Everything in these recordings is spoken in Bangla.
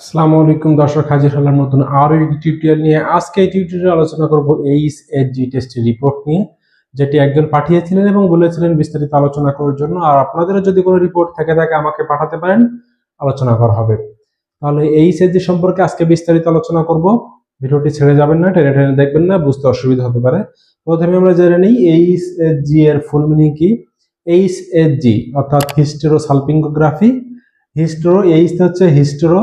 আসসালামু আলাইকুম দর্শক, হাজির হলাম নতুন আরও একটি টিউটোরিয়াল নিয়ে। আজকে এই টিউটোরিয়াল আলোচনা করব এইচ এস জি টেস্টের রিপোর্ট নিয়ে, যেটি একজন পাঠিয়েছিলেন এবং বলেছিলেন বিস্তারিত আলোচনা করার জন্য। আর আপনাদেরও যদি কোনো রিপোর্ট থেকে থাকে, আমাকে পাঠাতে পারেন, আলোচনা করা হবে। তাহলে এইচ এস জি সম্পর্কে আজকে বিস্তারিত আলোচনা করব। ভিডিওটি ছেড়ে যাবেন না, টেনে টেনে দেখবেন না, বুঝতে অসুবিধা হতে পারে। প্রথমে আমরা জেনে নিই এইচ এস জি এর ফুল মিনিং কি? এইচ এস জি অর্থাৎ হিস্টেরো সালপিঙ্গোগ্রাফি হিস্টোরো এইচ হচ্ছে হিস্টোরো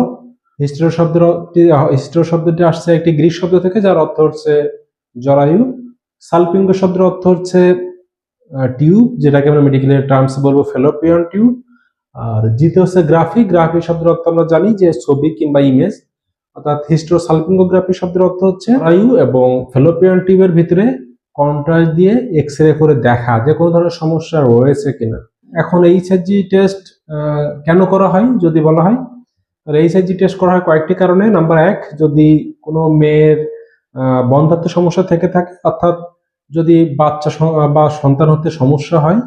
হিস্টোর শব্দটি হিস্টোর শব্দটি আসছে একটি গ্রিক শব্দ থেকে, যার অর্থ হচ্ছে জরায়ু। সালপিঙ্গ শব্দের অর্থ হচ্ছে টিউব, যেটাকে আমরা মেডিকেলের টার্মস বলব ফেলোপিয়ন টিউব আর জিতে হচ্ছে গ্রাফি গ্রাফি শব্দের অর্থ আমরা জানি যে ছবি কিংবা ইমেজ অর্থাৎ হিস্টো সালপিঙ্গোগ্রাফি শব্দের অর্থ হচ্ছে জরায়ু এবং ফেলোপিয়ন টিউবের ভিতরে কন্ট্রাস্ট দিয়ে এক্স রে করে দেখা যে কোনো ধরনের সমস্যা রয়েছে কিনা। এখন এইচএসজি টেস্ট কেন করা হয়, যদি বলা হয়? এইচআইজি টেস্ট করা হয় কয়েকটি কারণে। নাম্বার এক যদি কোনো মেয়ের আহ, বন্ধাত্ব সমস্যা থেকে থাকে অর্থাৎ যদি বাচ্চা বা সন্তান হতে সমস্যা হয়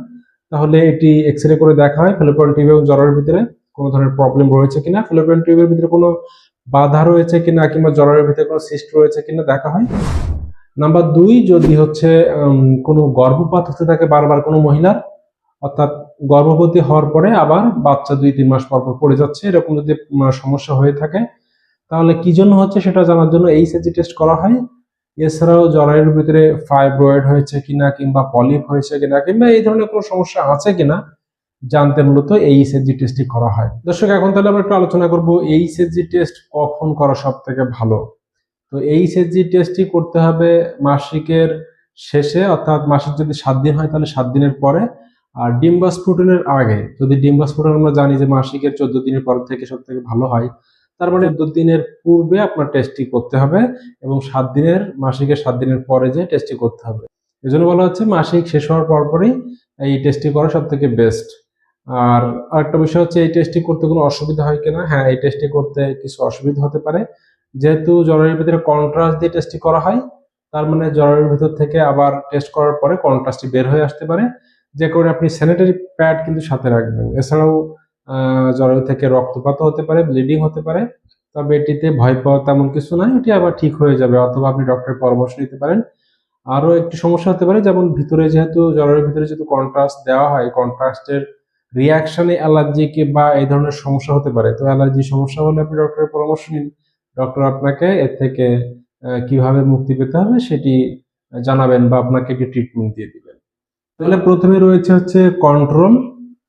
তাহলে এটি এক্স রে করে দেখা হয় ফেলোপিয়ন টিউব এবং জ্বরের ভিতরে কোনো ধরনের প্রবলেম রয়েছে কিনা। ফেলোপিয়ন টিউবের ভিতরে কোনো বাধা রয়েছে কিনা কিংবা জ্বরের ভিতরে কোনো সিস্ট রয়েছে কিনা দেখা হয়। নাম্বার দুই যদি হচ্ছে কোনো গর্ভপাত হতে থাকে বারবার কোনো মহিলার অর্থাৎ গর্ভবতী হওয়ার পরে আবার বাচ্চা দুই, তিন মাস পর পর পড়ে যাচ্ছে, এরকম যদি সমস্যা হয়ে থাকে, তাহলে কি জন্য হচ্ছে সেটা জানার জন্য এই সেজি টেস্ট করা হয়। এছাড়াও জরায়ুর ভিতরে ফাইব্রয়েড হয়েছে কিনা কিংবা পলিপ হয়েছে কিনা কিংবা এই ধরনের কোনো সমস্যা আছে কিনা, জানতে মূলত এই সেজি টেস্টটি করা হয়। দর্শক, এখন তাহলে আমরা একটু আলোচনা করব এই টেস্ট কখন করা সব থেকে ভালো। তো এই সেজি টেস্টটি করতে হবে মাসিকের শেষে, অর্থাৎ মাসিক যদি সাত দিন হয়, তাহলে সাত দিনের পরে। আর ডিম্বাস ফুটনের আগে, যদি ডিম্বাস ফুটন আমরা জানি যে মাসিকের চোদ্দ দিনের পর থেকে সব থেকে ভালো হয়, তার মানে চোদ্দ দিনের পূর্বে আপনার টেস্টটি করতে হবে এবং সাত দিনের, মাসিকের সাত দিনের পরে যে টেস্টটি করতে হবে। এই জন্য বলা হচ্ছে মাসিক শেষ হওয়ার পরপরই এই টেস্টটি করা সব থেকে বেস্ট আর আরেকটা বিষয় হচ্ছে, এই টেস্টটি করতে কোনো অসুবিধা হয় কিনা? হ্যাঁ এই টেস্টটি করতে কিছু অসুবিধা হতে পারে। যেহেতু জ্বরের ভিতরে কন্ট্রাস্ট দিয়ে টেস্টটি করা হয়, তার মানে জ্বরের ভিতর থেকে আবার টেস্ট করার পরে কন্ট্রাস্টটি বের হয়ে আসতে পারে। যে কারণে আপনি স্যানিটারি প্যাড কিন্তু সাথে রাখবেন। এছাড়াও জ্বর থেকে রক্তপাত হতে পারে ব্লিডিং হতে পারে, তবে এটিতে ভয় পাওয়া তেমন কিছু নাই এটি আবার ঠিক হয়ে যাবে অথবা আপনি ডক্টরের পরামর্শ নিতে পারেন। আরও একটি সমস্যা হতে পারে, যেমন ভিতরে যেহেতু জ্বরের ভিতরে যেহেতু কন্ট্রাস্ট দেওয়া হয় কন্ট্রাস্টের রিয়াকশনে অ্যালার্জিক বা এই ধরনের সমস্যা হতে পারে। তো অ্যালার্জি সমস্যা হলে আপনি ডক্টরের পরামর্শ নিন। ডক্টর আপনাকে এর থেকে কীভাবে মুক্তি পেতে হবে সেটি জানাবেন বা আপনাকে একটি ট্রিটমেন্ট দিয়ে দিবেন। তাহলে প্রথমে রয়েছে হচ্ছে কন্ট্রোল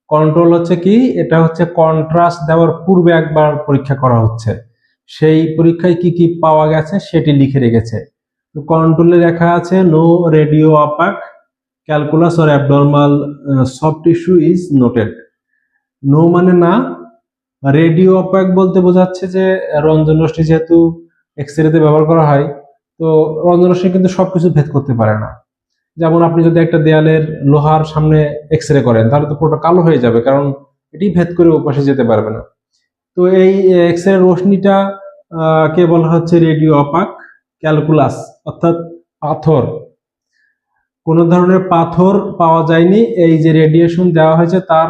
কন্ট্রোল হচ্ছে কি? এটা হচ্ছে কন্ট্রাস্ট দেওয়ার পূর্বে একবার পরীক্ষা করা হচ্ছে। সেই পরীক্ষায় কি কি পাওয়া গেছে সেটি লিখে রেখেছে। কন্ট্রোলে লেখা আছে no radiopaque calculus or abnormal soft tissue is noted no মানে না রেডিও অপাক বলতে বোঝাচ্ছে যে রঞ্জন রশ্মি যেহেতু এক্স রেতে ব্যবহার করা হয়, তো রঞ্জন রশ্মি কিন্তু সবকিছু ভেদ করতে পারে না। যেমন আপনি যদি একটা দেয়ালের লোহার সামনে এক্স রে করেন, তাহলে তো পুরোটা কালো হয়ে যাবে, কারণ এটি ভেদ করে ওপাশে যেতে পারবে না। তো এই এক্স রে রশ্মিটা কে বলা হচ্ছে রেডিও অপাক, ক্যালকুলাস, অর্থাৎ পাথর। কোন ধরনের পাথর পাওয়া যায়নি, এই যে রেডিয়েশন দেওয়া হয়েছে, তার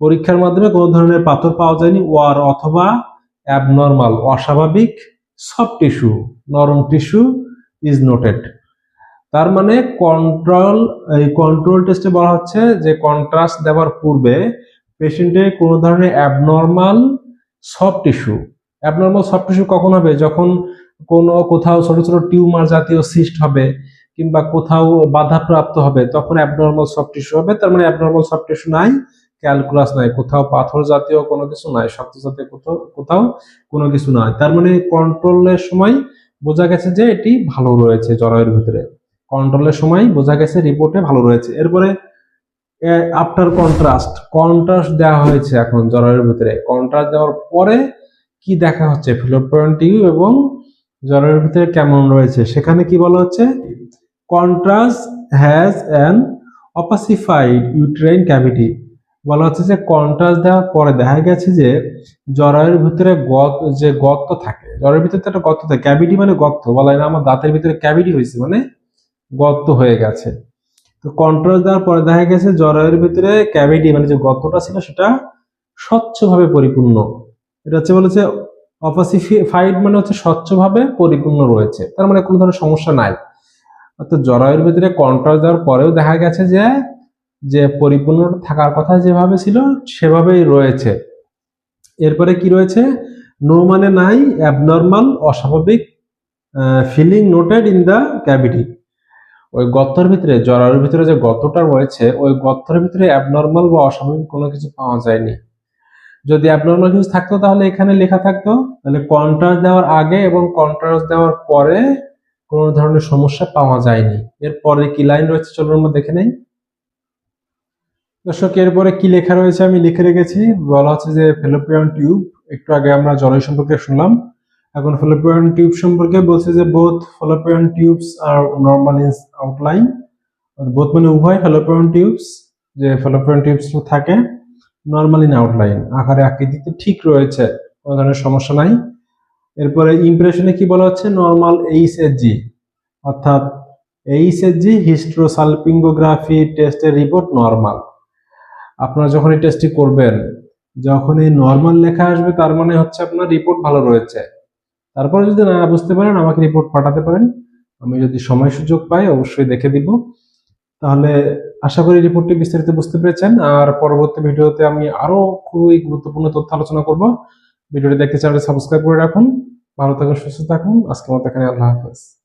পরীক্ষার মাধ্যমে কোনো ধরনের পাথর পাওয়া যায়নি, ওয়ার অথবা অ্যাবনর্মাল, অস্বাভাবিক সফট টিস্যু, নরম টিস্যু, ইজ নোটেড। তার মানে কন্ট্রোল এই কন্ট্রোল টেস্টে বলা হচ্ছে যে কন্ট্রাস্ট দেওয়ার পূর্বে পেশেন্টের কোনো ধরনের abnormal soft tissue abnormal soft tissue কখন হবে? যখন কোনো কোথাও ছোট ছোট টিউমার জাতীয় সিস্ট হবে কিংবা কোথাও বাধাপ্রাপ্ত হবে, তখন অ্যাবনর্মাল সফট টিস্যু হবে। তার মানে অ্যাবনর্মাল সফট টিস্যু নাই ক্যালকুলাস নাই, কোথাও পাথর জাতীয় কোনো কিছু নাই, শক্ত জাতীয় কোথাও কোথাও কোনো কিছু নাই। তার মানে কন্ট্রোলের সময় বোঝা গেছে যে এটি ভালো রয়েছে, জরায়ুর ভিতরে। কন্ট্রোলের সময় বোঝা গেছে রিপোর্টে ভালো রয়েছে। এরপরে আফটার কন্ট্রাস্ট কন্ট্রাস্ট দেওয়া হয়েছে এখন জরায়ুর ভিতরে। কন্ট্রাস্ট দেওয়ার পরে কি দেখা হচ্ছে? ফিলোপিয়ন টিউব এবং জরায়ুর ভিতরে কেমন রয়েছে? সেখানে কি বলা হচ্ছে? Contrast has an opacified uterine cavity বলা হচ্ছে যে কন্ট্রাস্ট দেওয়ার পরে দেখা গেছে যে জরায়ুর ভিতরে গত, যে গর্ত থাকে, জরায়ুর ভিতরে তো একটা গর্ত থাকে। ক্যাভিটি মানে গর্ত। বলা হয় না, আমার দাঁতের ভিতরে ক্যাভিটি হয়েছে মানে গর্ত হয়ে গেছে। তো কন্ট্রাস্ট দেওয়ার পরে দেখা গেছে জরায়ুর ভিতরে ক্যাভিটি মানে যে গর্তটা ছিল সেটা স্বচ্ছভাবে পরিপূর্ণ। এটা হচ্ছে বলেছে অপাসিফাইড মানে হচ্ছে স্বচ্ছভাবে পরিপূর্ণ রয়েছে। তার মানে কোনো ধরনের সমস্যা নাই। অর্থাৎ জরায়ুর ভিতরে কন্ট্রাস্ট দেওয়ার পরেও দেখা গেছে যে যে পরিপূর্ণ থাকার কথা যেভাবে ছিল সেভাবেই রয়েছে। এরপরে কি রয়েছে? নো মানে নাই অ্যাবনর্মাল অস্বাভাবিক filling noted in the cavity ওই গর্তের ভিতরে, জরায়ুর ভিতরে যে গর্তটা রয়েছে, ওই গর্তের ভিতরে অ্যাবনর্মাল বা অস্বাভাবিক কোনো কিছু পাওয়া যায়নি। যদি অ্যাবনর্মাল কিছু থাকতো তাহলে এখানে লেখা থাকতো, তাহলে কন্ট্রাস্ট দেওয়ার আগে এবং কন্ট্রাস্ট দেওয়ার পরে কোনো ধরনের সমস্যা পাওয়া যায়নি। এরপরে কি লাইন রয়েছে চলুন আমরা দেখে নেই। দর্শক এরপরে কি লেখা রয়েছে আমি লিখে রেখেছি। বলা হচ্ছে যে ফেলোপিয়ান টিউব একটু আগে আমরা জরায়ু সম্পর্কে শুনলাম। এখন ফেলোপিয়ান টিউব সম্পর্কে বলছে যে both fallopian tubes R normal in outline both মানে উভয় ফেলোপিয়ান টিউবস যে ফেলোপিয়ান টিউবস থাকে নর্মাল ইন আউটলাইন আকারে আকৃতিতে ঠিক রয়েছে, কোনো ধরনের সমস্যা নাই। এরপরে ইমপ্রেশনে কি বলা হচ্ছে? নর্মাল এইচএসজি অর্থাৎ এইচএসজি হিস্ট্রোসালপিঙ্গোগ্রাফি টেস্টের রিপোর্ট নর্মাল আপনারা যখন এই টেস্টটি করবেন যখন এই নর্মাল লেখা আসবে, তার মানে হচ্ছে আপনার রিপোর্ট ভালো রয়েছে। তারপরে যদি না বুঝতে পারেন, আমাকে রিপোর্ট পাঠাতে পারেন। আমি যদি সময় সুযোগ পাই, অবশ্যই দেখে দিব। তাহলে আশা করি রিপোর্টটি বিস্তারিত বুঝতে পেরেছেন। আর পরবর্তী ভিডিওতে আমি আরও খুবই গুরুত্বপূর্ণ তথ্য আলোচনা করব। ভিডিওটি দেখতে চাইলে সাবস্ক্রাইব করে রাখুন। ভালো থাকুন, সুস্থ থাকুন। আজকে মতো এখানে আল্লাহ হাফেজ।